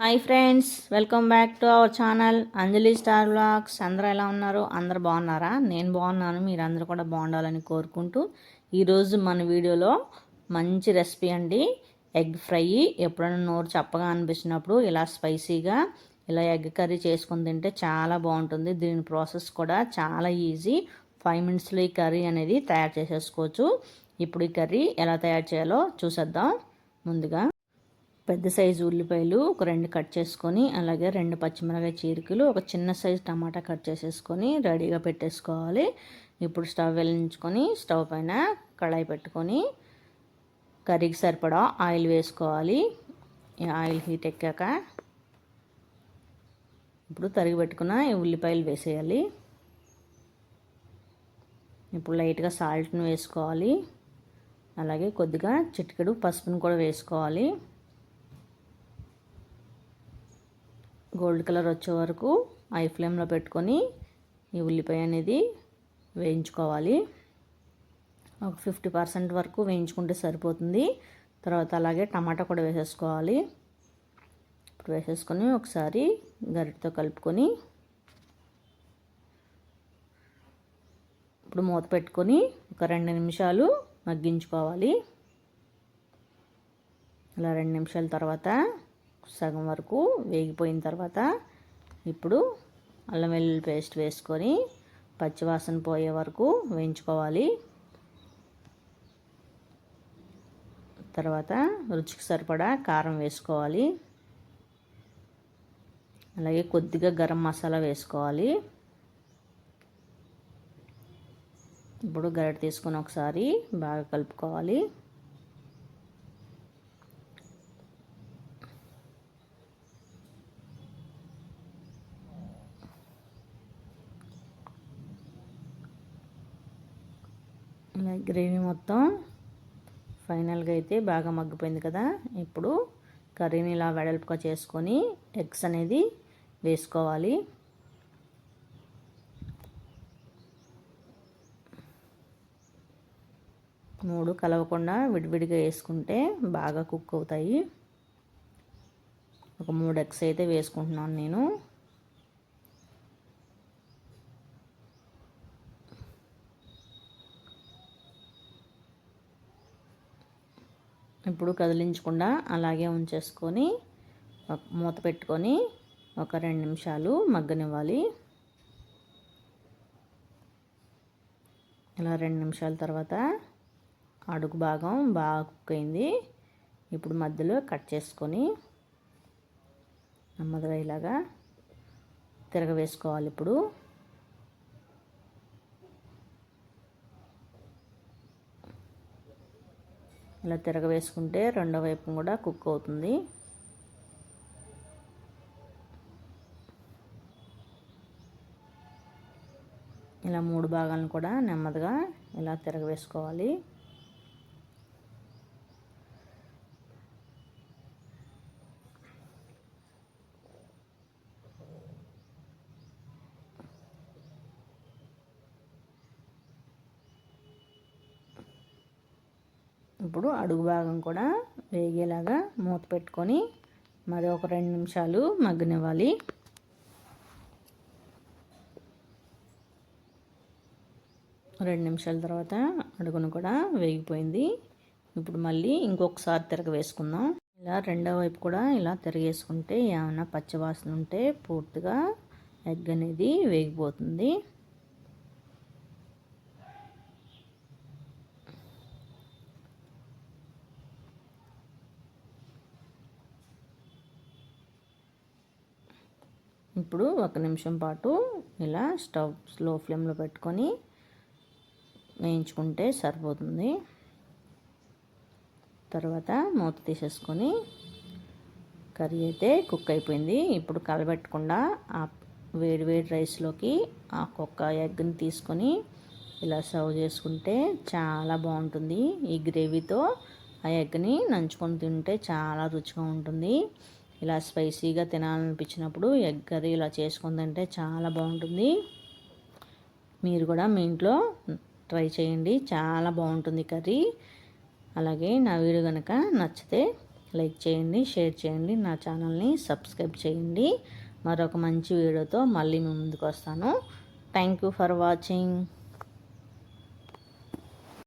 Hi friends welcome back to our channel Anjali star blogs అందరూ ఎలా ఉన్నారు? అందరు బాగున్నారా? నేను బాగున్నాను. మీరు కూడా బాగుండాలని కోరుకుంటూ ఈరోజు మన వీడియోలో మంచి రెసిపీ అండి. ఎగ్ ఫ్రై ఎప్పుడైనా నోరు చప్పగా అనిపించినప్పుడు ఇలా స్పైసీగా ఇలా ఎగ్ కర్రీ చేసుకుని తింటే చాలా బాగుంటుంది. దీని ప్రాసెస్ కూడా చాలా ఈజీ. ఫైవ్ మినిట్స్లో ఈ కర్రీ అనేది తయారు చేసేసుకోవచ్చు. ఇప్పుడు ఈ కర్రీ ఎలా తయారు చేయాలో చూసేద్దాం ముందుగా. పెద్ద సైజు ఉల్లిపాయలు ఒక రెండు కట్ చేసుకొని అలాగే రెండు పచ్చిమిరకాయ చీరికలు ఒక చిన్న సైజు టమాటా కట్ చేసేసుకొని రెడీగా పెట్టేసుకోవాలి. ఇప్పుడు స్టవ్ వెలిగించుకొని స్టవ్ పైన కళాయి పెట్టుకొని కర్రీకి సరిపడా ఆయిల్ వేసుకోవాలి. ఆయిల్ హీట్ ఎక్కాక ఇప్పుడు తరిగి పెట్టుకున్న ఈ ఉల్లిపాయలు వేసేయాలి. ఇప్పుడు లైట్గా సాల్ట్ను వేసుకోవాలి. అలాగే కొద్దిగా చిటికెడు పసుపును కూడా వేసుకోవాలి. గోల్డ్ కలర్ వచ్చే వరకు ఐ ఫ్లేమ్లో పెట్టుకొని ఈ ఉల్లిపాయ అనేది వేయించుకోవాలి. ఒక ఫిఫ్టీ పర్సెంట్ వరకు వేయించుకుంటే సరిపోతుంది. తర్వాత అలాగే టమాటా కూడా వేసేసుకోవాలి. ఇప్పుడు వేసేసుకొని ఒకసారి గరిటతో కలుపుకొని ఇప్పుడు మూత పెట్టుకొని ఒక రెండు నిమిషాలు మగ్గించుకోవాలి. ఇలా రెండు నిమిషాల తర్వాత సగం వరకు వేగిపోయిన తర్వాత ఇప్పుడు అల్లం వెల్లుల్లి పేస్ట్ వేసుకొని పచ్చివాసన పోయే వరకు వేయించుకోవాలి. తర్వాత రుచికి సరిపడా కారం వేసుకోవాలి. అలాగే కొద్దిగా గరం మసాలా వేసుకోవాలి. ఇప్పుడు గరిట తీసుకొని ఒకసారి బాగా కలుపుకోవాలి. ఇలా గ్రేవీ మొత్తం ఫైనల్గా అయితే బాగా మగ్గిపోయింది కదా. ఇప్పుడు కర్రీని ఇలా వెడల్పుగా చేసుకొని ఎగ్స్ అనేది వేసుకోవాలి. మూడు కలవకుండా విడివిడిగా వేసుకుంటే బాగా కుక్ అవుతాయి. ఒక మూడు ఎగ్స్ అయితే వేసుకుంటున్నాను నేను. ఇప్పుడు కదిలించకుండా అలాగే ఉంచేసుకొని మూత పెట్టుకొని ఒక రెండు నిమిషాలు మగ్గనివ్వాలి. ఇలా రెండు నిమిషాల తర్వాత అడుగు భాగం బాగా కుక్ అయింది. ఇప్పుడు మధ్యలో కట్ చేసుకొని నెమ్మదిగా ఇలాగా తిరగవేసుకోవాలి ఇప్పుడు. ఇలా తిరగవేసుకుంటే రెండో వైపు కూడా కుక్ అవుతుంది. ఇలా మూడు భాగాలను కూడా నెమ్మదిగా ఇలా తిరగవేసుకోవాలి. ఇప్పుడు అడుగు భాగం కూడా వేగేలాగా మూత పెట్టుకొని మరి ఒక రెండు నిమిషాలు మగ్గనివ్వాలి. రెండు నిమిషాల తర్వాత అడుగును కూడా వేగిపోయింది. ఇప్పుడు మళ్ళీ ఇంకొకసారి తిరగ వేసుకుందాం. ఇలా రెండో వైపు కూడా ఇలా తిరగేసుకుంటే ఏమైనా పచ్చివాసన ఉంటే పూర్తిగా ఎగ్ అనేది వేగిపోతుంది. ఇప్పుడు ఒక నిమిషం పాటు ఇలా స్టవ్ స్లో ఫ్లేమ్లో పెట్టుకొని వేయించుకుంటే సరిపోతుంది. తర్వాత మూత తీసేసుకొని కర్రీ అయితే కుక్ అయిపోయింది. ఇప్పుడు కలబెట్టకుండా ఆ వేడి వేడి రైస్లోకి ఆ కుక్క ఎగ్ని తీసుకొని ఇలా సర్వ్ చేసుకుంటే చాలా బాగుంటుంది. ఈ గ్రేవీతో ఆ ఎగ్ని నంచుకొని తింటే చాలా రుచిగా ఉంటుంది. ఇలా స్పైసీగా తినాలనిపించినప్పుడు ఎగ్ కర్రీ ఇలా చేసుకుందంటే చాలా బాగుంటుంది. మీరు కూడా మీ ఇంట్లో ట్రై చేయండి. చాలా బాగుంటుంది కర్రీ. అలాగే నా వీడియో కనుక నచ్చితే లైక్ చేయండి షేర్ చేయండి నా ఛానల్ని సబ్స్క్రైబ్ చేయండి. మరొక మంచి వీడియోతో మళ్ళీ మీ ముందుకు వస్తాను. Thank you for watching.